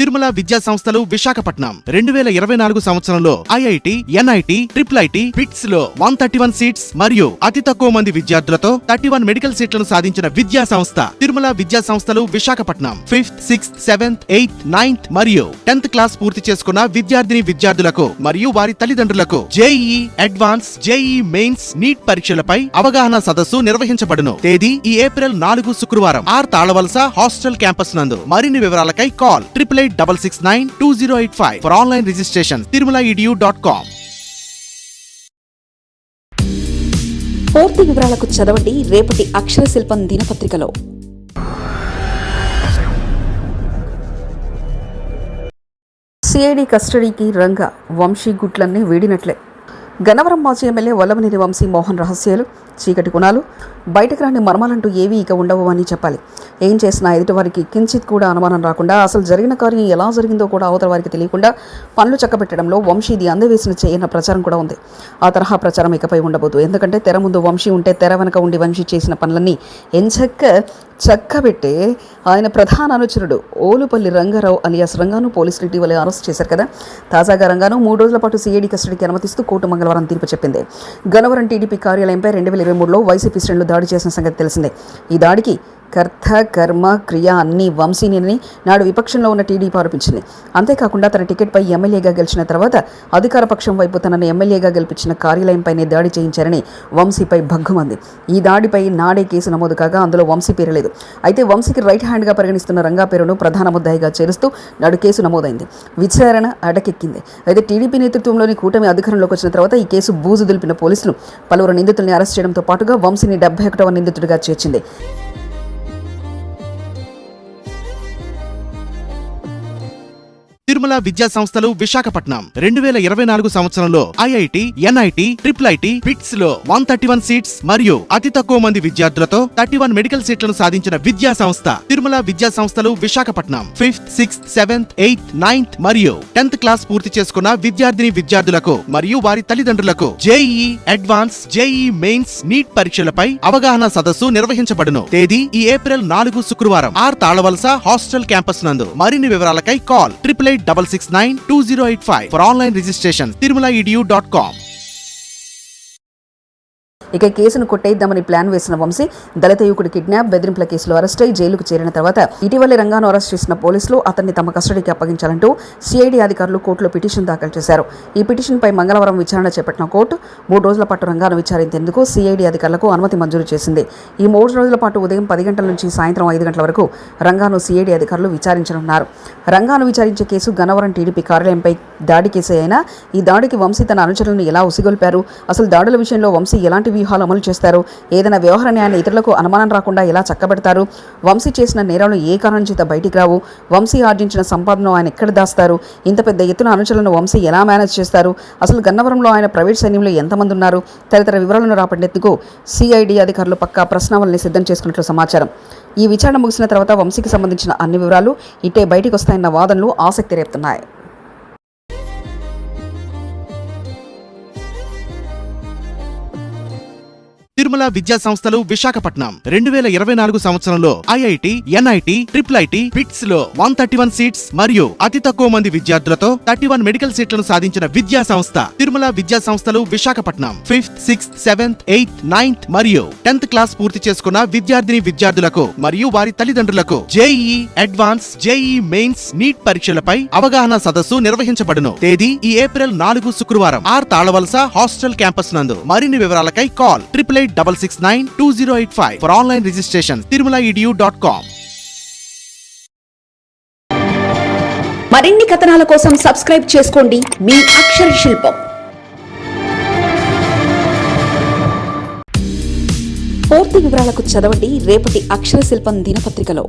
తిరుమల విద్యా సంస్థలు విశాఖపట్నం. రెండు వేల ఇరవై నాలుగు సంవత్సరంలో ఐఐటి ఎన్ఐటి ట్రిపుల్ ఐటి పిట్స్లో వన్ థర్టీ వన్ సీట్స్ మరియు అతి తక్కువ మంది విద్యార్థులతో థర్టీ వన్ మెడికల్ సీట్లను సాధించిన విద్యా సంస్థ తిరుమల విద్యా సంస్థలు Visakhapatnam. Fifth sixth seventh eighth ninth మరియు టెన్త్ క్లాస్ పూర్తి చేసుకున్న విద్యార్థిని విద్యార్థులకు మరియు వారి తల్లిదండ్రులకు JEE advance JEE mains NEET పరీక్షలపై అవగాహన సదస్సు నిర్వహించబడును. తేదీ ఈ ఏప్రిల్ నాలుగు శుక్రవారం. ఆర్ తాళవలస హాస్టల్ క్యాంపస్ నందు. మరిన్ని వివరాలకై call. Triple eight double six nine two zero eight five for online registration Tirumala EDU dot com పూర్తి వివరాలకు చదవండి రేపటి అక్షర శిల్పం దినపత్రికలో. సిఐడి కస్టడీకి రంగ వంశీ గుట్లన్నీ వీడినట్లే. గన్నవరం మాజీ ఎమ్మెల్యే వల్లభనేని వంశీ మోహన్ రహస్యాలు చీకటి గుణాలు బయటకు రాని మర్మాలంటూ ఏవీ ఇక ఉండవు అని చెప్పాలి. ఏం చేసినా ఎదుటివారికి కించిత్ కూడా అనుమానం రాకుండా అసలు జరిగిన కార్యం ఎలా జరిగిందో కూడా అవతల వారికి తెలియకుండా పనులు చక్కబెట్టడంలో వంశీ ఇది అందవేసిన చేయన ప్రచారం కూడా ఉంది. ఆ తరహా ప్రచారం ఇకపై ఉండబోదు. ఎందుకంటే తెర ముందు వంశీ ఉంటే తెర వెనక ఉండి వంశీ చేసిన పనులన్నీ ఎంచక్క చక్కబెట్టే ఆయన ప్రధాన అనుచరుడు ఓలుపల్లి రంగారావు అలియాస్ రంగాను పోలీసులు ఇటీవలే అరెస్ట్ చేశారు కదా. తాజాగా రంగాను మూడు రోజుల పాటు సీఐడి కస్టడీకి అనుమతిస్తూ కోర్టు మంగళవారం తీర్పు చెప్పింది. గనవరం టీడీపీ కార్యాలయంపై రెండు వేల ఇరవై మూడులో వైసీపీ శ్రేణులు దాడి చేసిన సంగతి తెలిసిందే. ఈ దాడికి కర్త కర్మ క్రియ అన్ని వంశీని నాడు విపక్షంలో ఉన్న టీడీపీ ఆరోపించింది. అంతేకాకుండా తన టికెట్పై ఎమ్మెల్యేగా గెలిచిన తర్వాత అధికార పక్షం వైపు తనను ఎమ్మెల్యేగా గెలిపించిన కార్యాలయంపైనే దాడి చేయించారని వంశీపై భగ్గుమంది ఈ దాడిపై నాడే కేసు నమోదు కాగా అందులో వంశీ పేరు లేదు. అయితే వంశీకి రైట్ హ్యాండ్గా పరిగణిస్తున్న రంగా పేరును ప్రధాన ముద్దాయిగా చేరుస్తూ నాడు కేసు నమోదైంది. విచారణ అడకెక్కింది అయితే టీడీపీ నేతృత్వంలోని కూటమి అధికారంలోకి వచ్చిన తర్వాత ఈ కేసు బూజు దులిపిన పోలీసులు పలువురు నిందితుల్ని అరెస్ట్ చేయడంతో పాటుగా వంశీని డెబ్బై ఒకటవ నిందితుడిగా చేర్చింది. తిరుమల విద్యా సంస్థలు విశాఖపట్నం. రెండు వేల ఇరవై నాలుగు సంవత్సరంలో ఐఐటి ఎన్ఐటి ట్రిపుల్ ఐటి పిట్స్లో వన్ థర్టీ వన్ సీట్స్ మరియు అతి తక్కువ మంది విద్యార్థులతో థర్టీ వన్ మెడికల్ సీట్లను సాధించిన విద్యా సంస్థ తిరుమల విద్యా సంస్థలు Visakhapatnam. Fifth sixth seventh eighth ninth మరియు టెన్త్ క్లాస్ పూర్తి చేసుకున్న విద్యార్థిని విద్యార్థులకు మరియు వారి తల్లిదండ్రులకు JEE advance JEE mains NEET పరీక్షలపై అవగాహన సదస్సు నిర్వహించబడును. తేదీ ఈ ఏప్రిల్ నాలుగు శుక్రవారం. ఆర్ తాళవలస హాస్టల్ క్యాంపస్ నందు. మరిన్ని వివరాలకై call triple eight double six nine two zero eight five for online registration. Tirumalaedu.com. ఇక కేసును కొట్టేద్దామని ప్లాన్ వేసిన వంశీ దళిత యువకుడి కిడ్నాప్ బెదిరింపుల కేసులో అరెస్ట్ అయి జైలుకు చేరిన తర్వాత ఇటీవలే రంగాను అరెస్ట్ చేసిన పోలీసులు అతన్ని తమ కస్టడీకి అప్పగించాలంటూ సిఐడి అధికారులు కోర్టులో పిటిషన్ దాఖలు చేశారు. ఈ పిటిషన్పై మంగళవారం విచారణ చేపట్టిన కోర్టు మూడు రోజుల పాటు రంగాను విచారించేందుకు సిఐడి అధికారులకు అనుమతి మంజూరు చేసింది. ఈ మూడు రోజుల పాటు ఉదయం పది గంటల నుంచి సాయంత్రం ఐదు గంటల వరకు రంగాను సిఐడి అధికారులు విచారించనున్నారు. రంగాను విచారించే కేసు గన్నవరం టీడీపీ కార్యాలయంపై దాడి కేసే అయినా ఈ దాడికి వంశీ తన అనుచరులను ఎలా ఉసిగొల్పారు? అసలు దాడుల విషయంలో వంశీ ఎలాంటి వ్యూహాలు అమలు చేస్తారు. ఏదైనా వ్యవహార న్యాయాన్ని ఇతరులకు అనుమానం రాకుండా ఎలా చక్కబెడతారు? వంశీ చేసిన నేరాలు ఏ కారణం చేత బయటికి రావు? వంశీ ఆర్జించిన సంపాదన ఆయన ఎక్కడ దాస్తారు? ఇంత పెద్ద ఎత్తున అనుచరులను వంశీ ఎలా మేనేజ్ చేస్తారు? అసలు గన్నవరంలో ఆయన ప్రైవేట్ సైన్యంలో ఎంతమంది ఉన్నారు? తదితర వివరాలను రాబట్టేందుకు సిఐడి అధికారులు పక్కా ప్రశ్నావళిని సిద్ధం చేసుకున్నట్లు సమాచారం. ఈ విచారణ ముగిసిన తర్వాత వంశీకి సంబంధించిన అన్ని వివరాలు ఇట్టే బయటికి వస్తాయన్న వాదనలు ఆసక్తి రేపుతున్నాయి. తిరుమల విద్యా సంస్థలు విశాఖపట్నం. రెండు వేల ఇరవై నాలుగు సంవత్సరంలో ఐఐటి ఎన్ఐటి ట్రిపుల్ ఐటి పిట్స్లో వన్ థర్టీ వన్ సీట్స్ మరియు అతి తక్కువ మంది విద్యార్థులతో థర్టీ వన్ మెడికల్ సీట్లను సాధించిన విద్యా సంస్థ తిరుమల విద్యా సంస్థలు Visakhapatnam. Fifth sixth seventh eighth ninth మరియు టెన్త్ క్లాస్ పూర్తి చేసుకున్న విద్యార్థిని విద్యార్థులకు మరియు వారి తల్లిదండ్రులకు JEE advance JEE mains NEET పరీక్షలపై అవగాహన సదస్సు నిర్వహించబడును. తేదీ ఈ ఏప్రిల్ నాలుగు శుక్రవారం. ఆర్ తాళవలస హాస్టల్ క్యాంపస్ నందు. మరిన్ని వివరాలకై call. Triple eight double six nine two zero eight five for online registration Tirumala EDU dot com మరిన్ని కథనాల కోసం సబ్స్క్రైబ్ చేసుకోండి. మీ అక్షర శిల్పం. పూర్తి వివరాలకు చదవండి. రేపటి అక్షర శిల్పం దినపత్రికలో.